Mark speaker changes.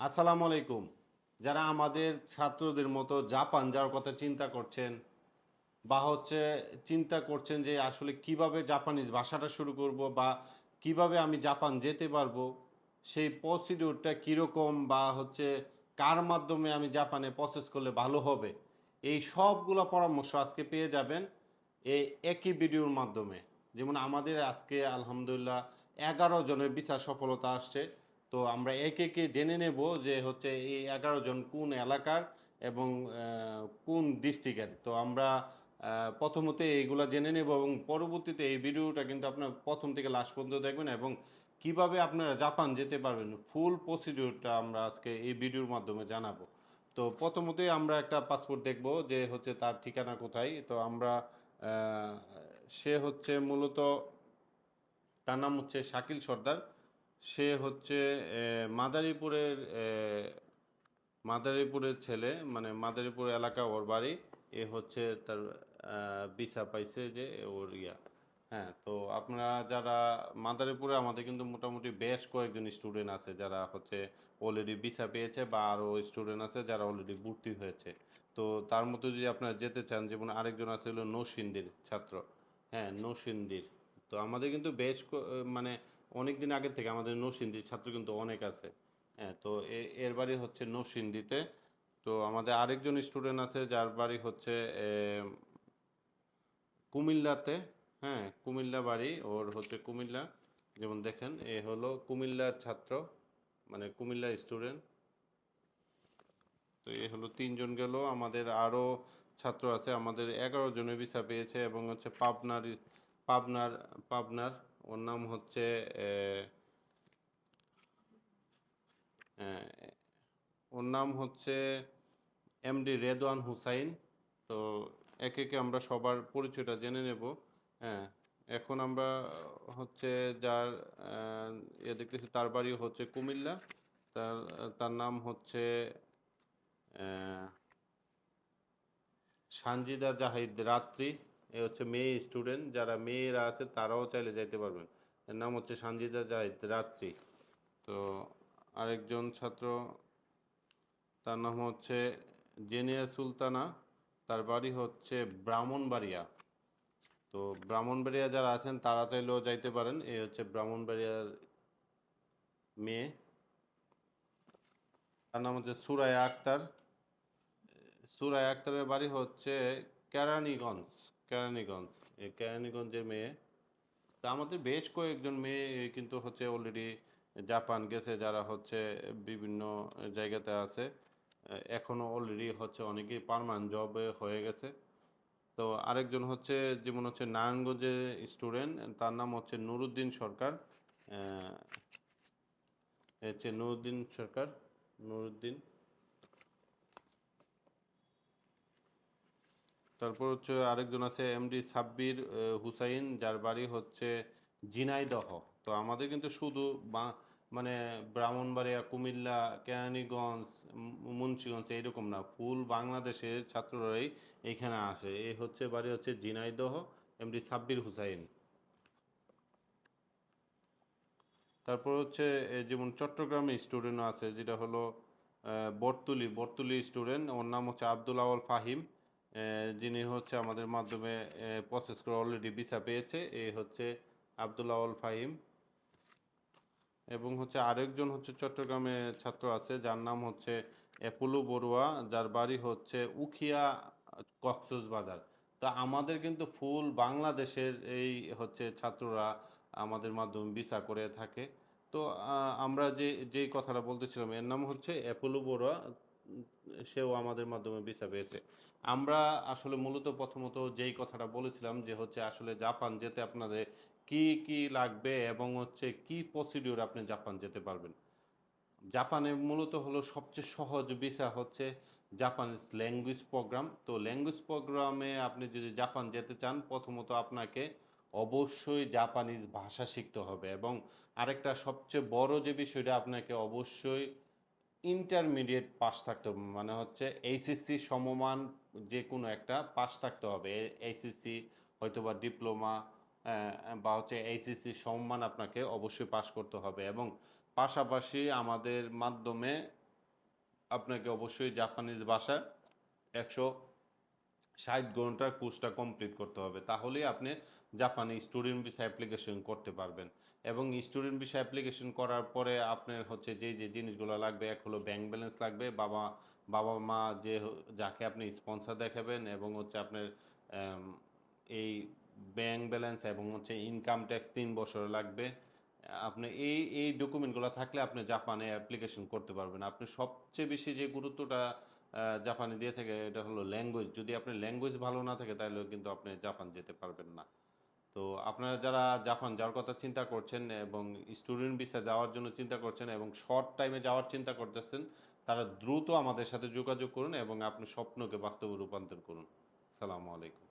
Speaker 1: আসসালামু আলাইকুম। যারা আমাদের ছাত্রদের মতো জাপান যাওয়ার কথা চিন্তা করছেন বা হচ্ছে চিন্তা করছেন যে আসলে কীভাবে জাপানিজ ভাষাটা শুরু করব বা কীভাবে আমি জাপান যেতে পারব, সেই প্রসিডিউরটা কীরকম বা হচ্ছে কার মাধ্যমে আমি জাপানে প্রসেস করলে ভালো হবে, এই সবগুলো পরামর্শ আজকে পেয়ে যাবেন এই একই ভিডিওর মাধ্যমে। যেমন আমাদের আজকে আলহামদুলিল্লাহ এগারো জনের বিচার সফলতা আসছে। তো আমরা একে একে জেনে নেব যে হচ্ছে এই এগারো জন কোন এলাকার এবং কোন ডিস্ট্রিক্টের। তো আমরা প্রথমতে এইগুলো জেনে নেব এবং পরবর্তীতে এই ভিডিওটা কিন্তু আপনার প্রথম থেকে লাস্ট পর্যন্ত দেখবেন এবং কীভাবে আপনারা জাপান যেতে পারবেন, ফুল প্রসিডিউরটা আমরা আজকে এই ভিডিওর মাধ্যমে জানাব। তো প্রথমতই আমরা একটা পাসপোর্ট দেখব যে হচ্ছে তার ঠিকানা কোথায়। তো আমরা সে হচ্ছে মূলত, তার নাম হচ্ছে শাকিল সর্দার। সে হচ্ছে মাদারীপুরের মাদারীপুরের ছেলে মানে মাদারীপুর এলাকা ওর বাড়ি, এ হচ্ছে তার ভিসা পাইছে যে ওর ইয়া। হ্যাঁ তো আপনারা যারা মাদারীপুরে, আমাদের কিন্তু মোটামুটি বেশ কয়েকজন স্টুডেন্ট আছে যারা হচ্ছে অলরেডি ভিসা পেয়েছে বা আরও স্টুডেন্ট আছে যারা অলরেডি ভর্তি হয়েছে। তো তার মতো যদি আপনারা যেতে চান, যেমন আরেকজন আছে হলো নৌসিন্দির ছাত্র। হ্যাঁ নৌসিন্দির। তো আমাদের কিন্তু বেশ মানে অনেক দিন আগে থেকে আমাদের নৌসিন্দির ছাত্র কিন্তু অনেক আছে। হ্যাঁ তো এর বাড়ি হচ্ছে নৌসিন্দিতে তো আমাদের আরেকজন স্টুডেন্ট আছে, যার বাড়ি হচ্ছে কুমিল্লাতে। হ্যাঁ কুমিল্লা বাড়ি, ওর হচ্ছে কুমিল্লা। যেমন দেখেন, এ হলো কুমিল্লার ছাত্র মানে কুমিল্লা স্টুডেন্ট। তো এ হলো তিনজন গেল। আমাদের আরও ছাত্র আছে, আমাদের এগারো জনের ভিসা পেয়েছে এবং হচ্ছে পাবনার পাবনার পাবনার ওর নাম হচ্ছে ওর নাম হচ্ছে এমডি রেদওয়ান হুসাইন। তো একে একে আমরা সবার পরিচয়টা জেনে নেব। হ্যাঁ এখন আমরা হচ্ছে যার ইয়ে দেখতেছি তার বাড়ি হচ্ছে কুমিল্লা। তার তার নাম হচ্ছে সানজিদা জাহিদ রাত্রি। এ হচ্ছে মেয়ে স্টুডেন্ট যারা মেয়েরা আছে তারাও চাইলে যাইতে পারবেন। এর নাম হচ্ছে সানজিদা জাহিদ, রাত্রি। তো আরেকজন ছাত্র, তার নাম হচ্ছে জেনিয়া সুলতানা, তার বাড়ি হচ্ছে ব্রাহ্মণবাড়িয়া। তো ব্রাহ্মণবাড়িয়া যারা আছেন তারা চাইলেও যাইতে পারেন। এই হচ্ছে ব্রাহ্মণবাড়িয়ার মেয়ে। তার নাম হচ্ছে সুরায় আক্তার। সুরায় আক্তারের বাড়ি হচ্ছে কেরানীগঞ্জ। কেরানীগঞ্জ। এই কেরানীগঞ্জের মেয়ে, তা আমাদের বেশ কয়েকজন মেয়ে কিন্তু হচ্ছে অলরেডি জাপান গেছে, যারা হচ্ছে বিভিন্ন জায়গাতে আছে। এখনও অলরেডি হচ্ছে অনেকেই পার্মানেন্ট জবে হয়ে গেছে। তো আরেকজন হচ্ছে, যেমন হচ্ছে নারায়ণগঞ্জের স্টুডেন্ট তার নাম হচ্ছে নুরুদ্দিন সরকার। হচ্ছে নুরুদ্দিন সরকার, নুরুদ্দিন। তারপর হচ্ছে আরেকজন আছে এমডি সাব্বির হুসাইন, যার বাড়ি হচ্ছে ঝিনাইদহ। তো আমাদের কিন্তু শুধু মানে ব্রাহ্মণবাড়িয়া, কুমিল্লা, কেরানীগঞ্জ মুন্সিগঞ্জ এইরকম না, ফুল বাংলাদেশের ছাত্ররাই এখানে আসে। এই হচ্ছে বাড়ি হচ্ছে ঝিনাইদহ এমডি সাব্বির, হুসাইন। তারপর হচ্ছে যেমন চট্টগ্রামে স্টুডেন্ট আছে, যেটা হলো বর্তুলি বর্তুলি স্টুডেন্ট ওর নাম হচ্ছে আব্দুল আওয়াল ফাহিম। যিনি হচ্ছে আমাদের মাধ্যমে প্রসেস করে অলরেডি ভিসা পেয়েছে এই হচ্ছে আব্দুল আওয়াল ফাহিম। এবং হচ্ছে আরেকজন হচ্ছে চট্টগ্রামে ছাত্র আছে, যার নাম হচ্ছে অ্যাপোলো বড়ুয়া, যার বাড়ি হচ্ছে উখিয়া কক্সবাজার তা আমাদের কিন্তু ফুল বাংলাদেশের এই হচ্ছে ছাত্ররা আমাদের মাধ্যমে ভিসা করে থাকে। তো আমরা যে যেই কথাটা বলতেছিলাম, এর নাম হচ্ছে অ্যাপোলো বড়ুয়া। সেও আমাদের মাধ্যমে ভিসা পেয়েছে। আমরা আসলে মূলত প্রথমত যেই কথাটা বলেছিলাম যে হচ্ছে আসলে জাপান যেতে আপনাদের কি কি লাগবে এবং হচ্ছে কি প্রসিডিউর আপনি জাপান যেতে পারবেন? জাপানে মূলত হলো সবচেয়ে সহজ ভিসা হচ্ছে জাপানিজ ল্যাঙ্গুয়েজ প্রোগ্রাম তো ল্যাঙ্গুয়েজ প্রোগ্রামে আপনি যদি জাপান যেতে চান, প্রথমত আপনাকে অবশ্যই জাপানিজ ভাষা শিখতে হবে এবং আরেকটা সবচেয়ে বড় যে বিষয়টা, আপনাকে অবশ্যই ইন্টারমিডিয়েট পাস থাকতে হবে মানে হচ্ছে এইচএসসি সমমান যে কোনো একটা পাস থাকতে হবে। এইচএসসি হয়তো বা ডিপ্লোমা বা হচ্ছে এইচএসসি সমমান আপনাকে অবশ্যই পাস করতে হবে এবং পাশাপাশি আমাদের মাধ্যমে আপনাকে অবশ্যই জাপানিজ ভাষা একশো ষাট ঘণ্টার কোর্সটা কমপ্লিট করতে হবে, তাহলেই আপনি জাপানি স্টুডেন্ট ভিসা অ্যাপ্লিকেশন করতে পারবেন। এবং স্টুডেন্ট ভিসা অ্যাপ্লিকেশন করার পরে আপনার হচ্ছে যে যে জিনিসগুলো লাগবে, এক হলো ব্যাংক ব্যালেন্স লাগবে, বাবা বাবা মা যে যাকে আপনি স্পন্সর দেখাবেন এবং হচ্ছে আপনার এই ব্যাংক ব্যালেন্স এবং হচ্ছে ইনকাম ট্যাক্স তিন বছর লাগবে। আপনি এই এই ডকুমেন্টগুলো থাকলে আপনি জাপানে অ্যাপ্লিকেশন করতে পারবেন। আপনি সবচেয়ে বেশি যে গুরুত্বটা জাপানে দিয়ে থাকে, এটা হলো ল্যাঙ্গুয়েজ যদি আপনার ল্যাঙ্গুয়েজ ভালো না থাকে তাহলেও কিন্তু আপনি জাপান যেতে পারবেন না। তো আপনারা যারা জাপান যাওয়ার কথা চিন্তা করছেন এবং স্টুডেন্ট ভিসা যাওয়ার জন্য চিন্তা করছেন এবং শর্ট টাইমে যাওয়ার চিন্তা করতেছেন, তারা দ্রুত আমাদের সাথে যোগাযোগ করুন এবং আপনার স্বপ্নকে বাস্তবে রূপান্তর করুন। সালামু আলাইকুম।